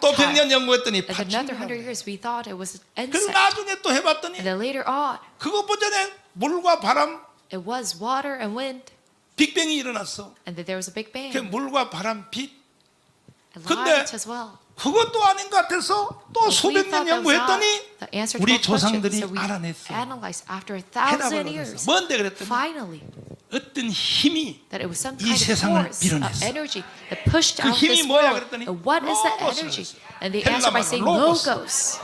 또 reptile. 100년 연구했더니 insect. 나중에 또 해봤더니 And then later on, 그것보다 전에 물과 바람 it was water and wind. 빅뱅이 일어났어. And then there was a big bang. 그 물과 바람 빛 And 근데 light as well. 그것도 아닌 것 같아서 또 수백 년 연구했더니 우리. 조상들이 알아냈어. 해답을 얻었어. 뭔데 그랬더니 Finally, 어떤 힘이 that it was some 이 kind of 세상을 uh, 밀어냈어. energy that pushed 그 out 힘이 뭐야. 그랬더니 And what is that 로고스를 energy? 했어. And they answered by 헬라 saying 말로 로고스. logos.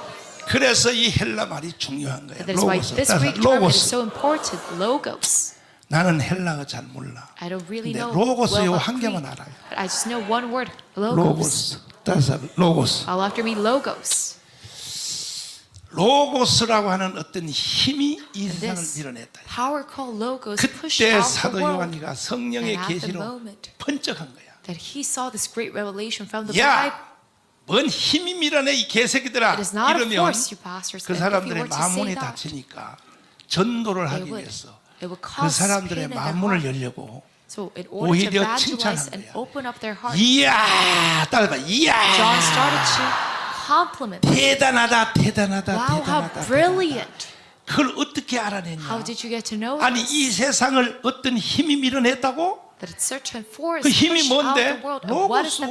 그래서 이 헬라 말이 중요한 거야. And that is why 로고스. this 따라서 Greek term is 로고스. so important. Logos. 나는 헬라어 잘 몰라. I don't really 근데 know 로고스 well 요 about 한 개만 알아요. but I just know one word. Logos. 로고스. 따라서 로고스. All after me, logos. 로고스라고 하는 어떤 힘이 이 세상을 밀어냈다. 그때 사도. 요한이가 성령의 계시로 번쩍한 거야. that he saw this great revelation from the 야. 뭔 힘이 밀어내 이 개새끼들아 이러면. 그 사람들의 that, 닫히니까 전도를 하기 위해서 그 사람들의 heart. 열려고 So in order to 오히려 evangelize 칭찬한 and 거야. open up their heart, 이야 따라봐 John 이야 started to compliment. 대단하다 대단하다 Wow, how 대단하다 brilliant! 그걸 어떻게 How 알아냈냐 did you get to know 아니? 이 세상을 어떤 힘이 밀어냈다고 That it's such a force 그 힘이 뭔데? 로고스.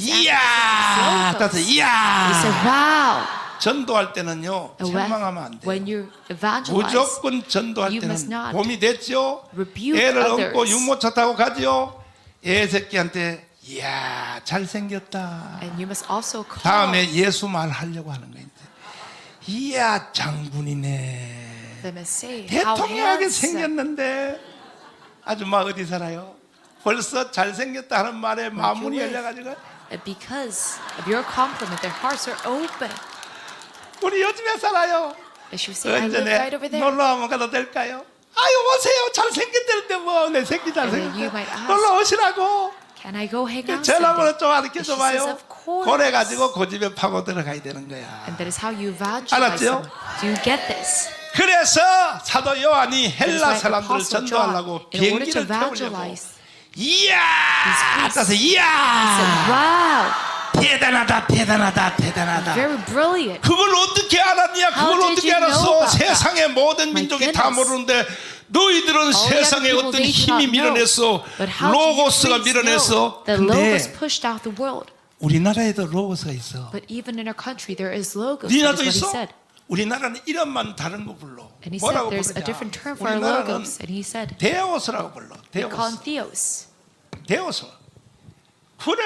이야. They 이야 said, wow. 전도할 때는요 책망하면 안 돼. when you evangelize, 무조건 전도할 때는 봄이 됐죠. 애를. 업고 유모차 타고 가죠. 애 새끼한테 이야 잘생겼다. and you must also call 다음에 예수 말 하려고 하는 거예요. 이야 장군이네. them and say, how 대통령하게 handsome. 생겼는데 아줌마 어디 살아요? 벌써 잘생겼다 하는 말에 live? 열려가지고 And because of your compliment, their hearts are open. 우리 요즘에 살아요. And she would say, I live 언제네 right over there. 놀러 한번 가도 될까요? 아유 오세요 잘생겼다는데 뭐 내 새끼 then you 잘생겼다 might ask, 놀러 오시라고 Can I go hang out 전화번호? 좀 she 줘봐요 says, of course. 그래 가지고 그 집에 파고 들어가야 되는 거야 And that is how you evangelize 알았죠? Do you get this? 그래서 사도 요한이 헬라 사람들을 전도하려고 비행기를 태우려고 이야 따서 이야 wow, 대단하다 대단하다 대단하다 very brilliant. 그걸 어떻게 알았냐? 그걸 어떻게 알았어? 세상의 모든 민족이 다. 모르는데 너희들은 세상에 어떤 힘이. 밀어냈어. But how did you 로고스가 logos 근데 pushed out the world? 우리나라에도 로고스가 있어. But even in our country, there is logos. That 니나도 있어? 우리나라는 이름만 다른 거 불러. And he said 뭐라고 there's a 부르냐? different term for our 우리나라는 logos. And he said, 데오스라고 불러. 데오스. Theos. 데오스. 그래?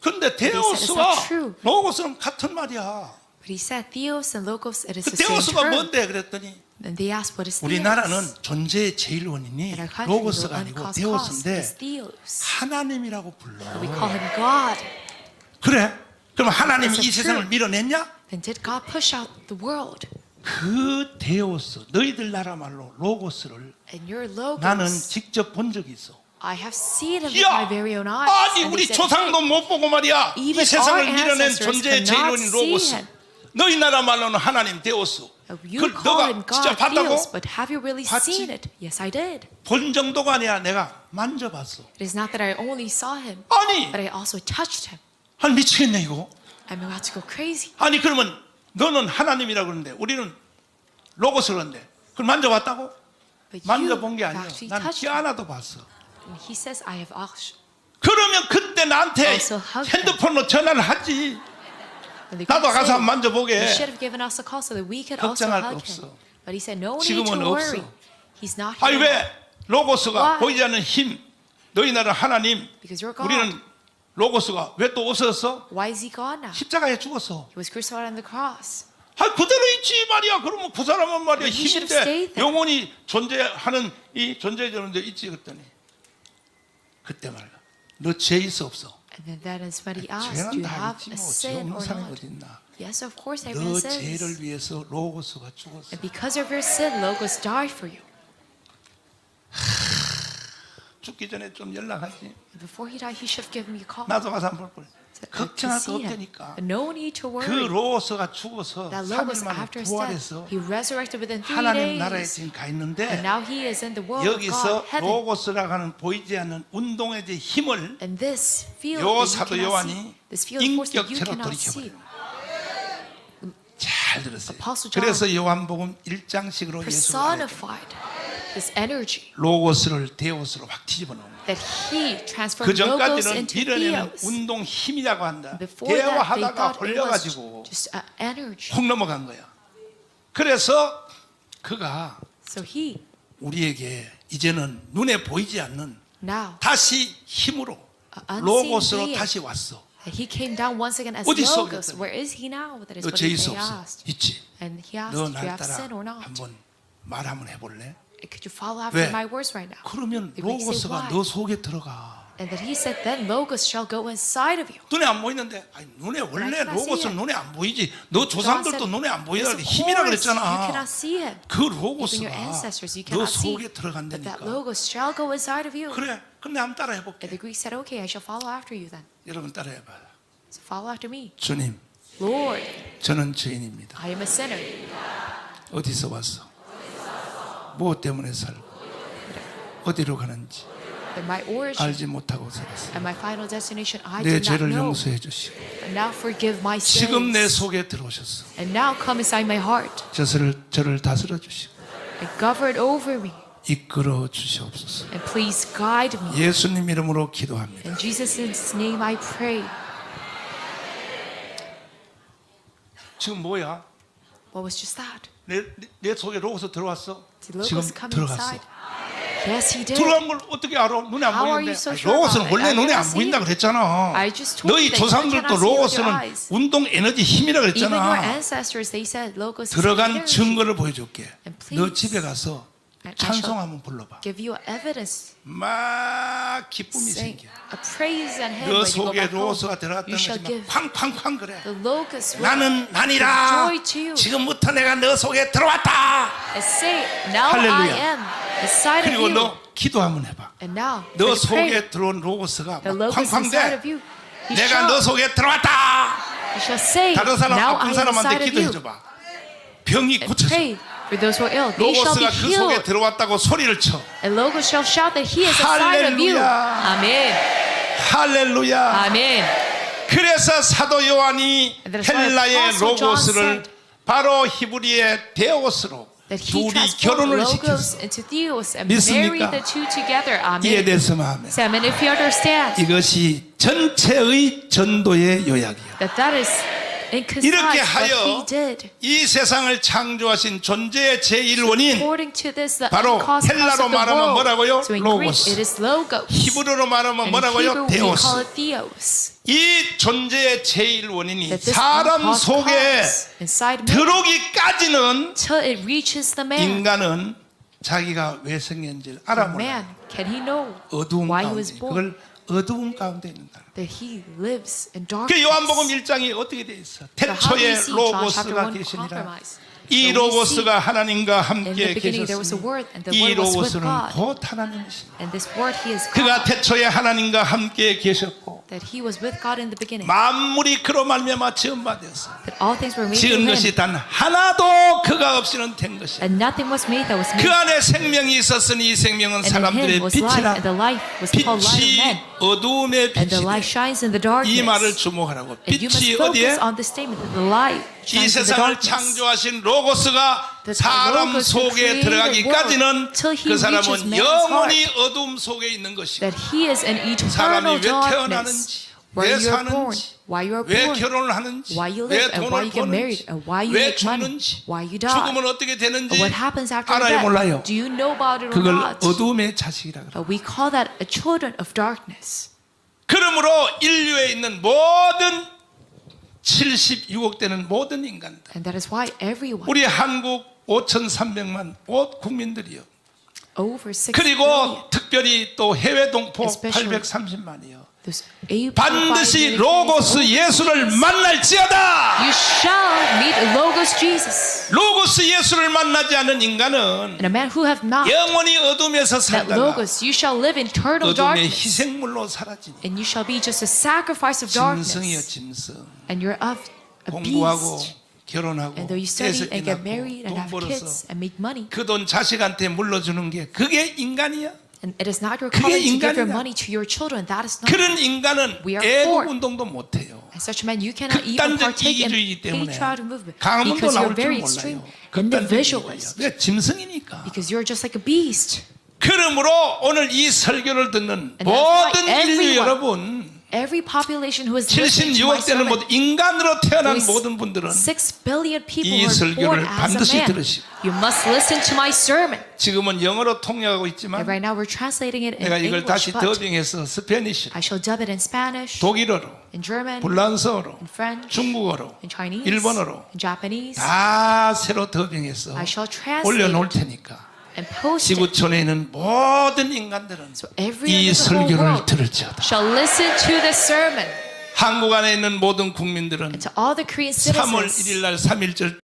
근데 데오스와. 로고스는 같은 말이야. But he said Theos and logos, it is 그 the same 데오스가 term. 뭔데 그랬더니 우리나라는 존재의 제일 원인이 로고스가 아니고 데오스인데. 하나님이라고 불러. We call him God. 그래? 그럼 하나님이 이 세상을. 밀어냈냐? Then did God push out the world? 그 데오스, 너희들 나라 말로 로고스를 나는 직접 본 적이 있어. I have seen it with 야, my very own eyes. 아니 우리 조상도 못 보고 말이야. 이 세상을 밀어낸 존재의 제일 cannot 원인 see 로고스. 너희 나라 말로는 하나님 데오스. You 그걸 너가 진짜 봤다고? but have you really 봤지? seen it? Yes, I did. 본 정도가 아니라 내가 만져봤어. It is not that I only saw him, 아니, but I also touched him. 아니 미치겠네 이거. I'm about to go crazy. 아니 그러면 너는 하나님이라고 그러는데 우리는 로고스 그런데 그걸 만져봤다고? But you 만져본 게 아니야. actually 난 touched him. 피아나도 봤어. And he says, I have actually. 그러면 그때 나한테 Also hug him. 핸드폰으로 전화를 하지. 나도 가서 한번 만져보게. 걱정할 거 없어. But he said, no need to worry. 없어. He's not 아니. 왜 로고스가? 보이지 않는 힘, 너희 나라 하나님. 우리는 로고스가 왜 또 없어졌어? Why is he gone now? 십자가에 죽었어. He was crucified on the cross. 아 그대로 있지 말이야. 그러면 그 사람은 말이야 힘인데. 영혼이 존재하는 이 존재되는데 있지 그랬더니 그때 말이야. 너 죄 있어 없어? And then that is what he asked. Do 죄는 you 다 have 있지 a 뭐. 죄 sin 없는 or 사람이 not? 어디 있나? Yes, of course, 너 everyone 죄를 says. 위해서 로고스가 죽었어. And because of your sin, Logos died for you. 죽기 전에 좀 연락하지. Before he died, he should have given me a call. 나도 가서 한번 볼 걸. to, to 걱정할 거. 없다니까. No need to 그 worry. 로스가 죽어서 That 3일 Logos, 만에 after his death, 부활해서 he resurrected within three 하나님 나라에 days. 지금 가 And 있는데 now he is in the world of 여기서. 로고스라고 하는 보이지 않는 운동의 제 힘을 And this field 요 사도 요한이 인격체로 cannot see, 돌이켜버립니다. 잘 들었어요. 그래서 요한복음 1장식으로 예수를 personified this energy 로고스를 데오스로 확 뒤집어 놓은. That he 그 transformed logos 전까지는 into 밀어내는 theos. 운동 힘이라고 한다. Before that, they 대화하다가 thought it was 홀려가지고 just an energy. 혹 넘어간 거야. 그래서 그가 So he 우리에게 이제는 눈에 보이지 않는 now 다시 힘으로 unseen 로고스로 being. 다시 왔어. he came down once again as 어디 있어, logos. 그랬더니. Where is he now? That is 너 what 죄 they 없어? asked. 있지. And he asked, 너 "Do you 날 have 따라 sin or not? 한번 말 한번 해볼래? Could you follow after 왜? my words right now?" 그러면 The Greeks say, 로고스가 "Why?" 너 속에 들어가. And that he said, "Then logos shall go inside of you." 눈에 안 보이는데 아니, 눈에 원래 cannot see 로고스는 it. 눈에 안 보이지. 너 조상들도 눈에 안. "Yes, of 힘이라 You 그랬잖아. cannot see him. 그 Even 로고스가 your ancestors, you 너 cannot see. 속에 But that 들어간다니까. logos shall go inside of you. 그래. 그럼 내가 한번 따라 And 해볼게. the Greeks said, "Okay, I shall follow after you then." 여러분 따라 해봐. So follow after me, 주님, Lord. 저는 죄인입니다. I am a sinner. 어디서 왔어? 무엇 때문에 살고 어디로 가는지 That my origin 알지 못하고 살았어. and my final destination I 내 did not 죄를 know. 용서해 주시고 And now forgive my 지금 내 sins. 속에 들어오셨어. And now come inside my heart 저를 저를 다스려 주시고 and govern over me. 이끌어 주시옵소서. And please guide me. 예수님 이름으로 기도합니다. In Jesus' name I pray. 지금 뭐야? What was just that? 내, 내 속에 로고스 들어왔어? Did 지금 logos come 들어갔어. inside? Yes, he did. 들어간 걸 어떻게 알아? 눈에 안 How are 보이는데. you so 아니, sure 로고스는 about it? 원래 I 눈에 안 보인다 그랬잖아. I just told 너희 you that you 조상들도 cannot see with your 로고스는 eyes. 운동 에너지 힘이라 Even your 그랬잖아. ancestors, they said logos is 들어간 energy. 증거를 보여줄게. And 너 집에 가서 찬송 한번 불러봐. Give you evidence. 막 기쁨이 생겨. a praise and 너 속에 거지만 give 쾅쾅쾅 그래. the will 나는 난이라. joy to you. 지금부터 내가 너 속에 들어왔다. say, Now 할렐루야. I am inside 그리고 you. 너 기도 한번 해봐. And now, 너 속에 들어온 of 쾅쾅대. 내가 shall, 너 속에 들어왔다. shall say, 다른 사람 Now 아픈 I am 사람한테 inside of 기도해 you. 줘봐. 병이 고쳐져. Pray for those who are ill. They shall be 로고스가 그 속에 healed. 들어왔다고 소리를 쳐. And logos shall shout that he is inside of you. 할렐루야. Amen. 할렐루야. Amen. 그래서 사도 요한이 And why 헬라의 Apostle John 로고스를 said 바로 히브리의 데오스로 That he 둘이 transformed 결혼을 logos 시켰어. into theos and 믿습니까? married the two together. 이에 Amen. 대해서 마음에 Say amen if you understand 이것이 전체의 전도의 요약이야. that that is 이렇게 하여. 이 세상을 창조하신 존재의 제1원인 According to this, the 바로 헬라로 말하면. 뭐라고요? 로고스. 히브리로 말하면 뭐라고요? 데오스. 이 존재의 제1원인이 That this 사람 속에 들어오기까지는. 인간은 자기가 왜 생겼는지를 알아 몰라. Man, can he know 어두운 가운데? 그걸 어두운 가운데 있는다. That he lives in 그 darkness. 요한복음 1장이 어떻게 돼 있어? 태초에 로고스가 1 계시니라. 이 로고스가 하나님과 함께 the 이 로고스는. 곧 is 그가. 태초에 하나님과 함께 계셨고. 만물이 그로 말미암아 지은 바 되었어. 지은 것이. 단 하나도 그가 없이는 된 was 그. 안에 생명이 있었으니 이 생명은 사람들의 빛이라 빛이. 어두움의 And the light 빛이라 shines in the 이 말을 darkness. 주목하라고 빛이 어디에 on the statement that the light 이 shines in the 세상을 darkness. 창조하신 로고스가 사람 속에 들어가기까지는 world till he 그 사람은 영원히 어둠 속에 있는 것이고 사람이 eternal 왜. 태어나는지 왜 you are born, 사는지 why you are 왜 born, 결혼을 하는지 why you 왜 live, and why 돈을 you get married, 버는지 and why you 왜 죽는지 why you die. 죽으면 어떻게 되는지 What happens after 알아요 death? 몰라요 Do you know about it or 그걸 not? 어둠의 자식이라 그래 Uh, We call that a children of darkness. 그러므로 인류에 있는 모든 76억 되는 모든 인간들 And that is why everyone, 우리 한국 5,300만 온 국민들이요 over 6 billion, 그리고 특별히 또 해외 동포 Especially 830만이요 Those able 반드시 로고스 예수를 만날지어다. You shall meet Logos Jesus. 로고스 예수를 만나지 않은 인간은 And a man who have not 영원히 어둠에서 that 살다가 Logos, you shall live in eternal 어둠의 darkness. 희생물로 사라지니 And you shall be just a sacrifice of 짐승이여 darkness. 짐승 And you're of a 공부하고 beast. 결혼하고 And though you study 애석 and get 낳고 married and 돈 have 벌어서 kids and make money, 그 돈 자식한테 물러주는 게 그게 인간이야 and it is not your 그게 calling to give your 인간이다. money to your children, that is not. 그런 인간은 We are 애국 poor. 운동도 못해요 As such a man, you cannot even 극단적 partake in 이기주의이기 때문에 patriotic movement 강문도 because you're 나올 줄 very extreme 몰라요 individualist. 이기주의야 짐승이니까 Because you're just like a beast. 그러므로 오늘 이 설교를 듣는 And that's why 모든 인류 everyone- 여러분 Every population who is listening to 76억 my 되는 모든 인간으로 태어난 모든 분들은 6 billion people 이 설교를 반드시. 들으시고. You must listen to my sermon. 지금은 영어로 통역하고 있지만 right now we're translating it in 내가 이걸 다시 English, but 더빙해서 스페니쉬, I shall dub it in Spanish, 독일어로, in German, 불란서어로, in French, 중국어로, in Chinese, 일본어로 in Japanese. 다 새로 더빙해서 I shall translate 올려놓을 테니까. 지구촌에 있는 모든 인간들은 이 설교를 들을지어다. 한국 안에 있는 모든 국민들은 And to all the Korean 3월 citizens, 1일 날 3.1절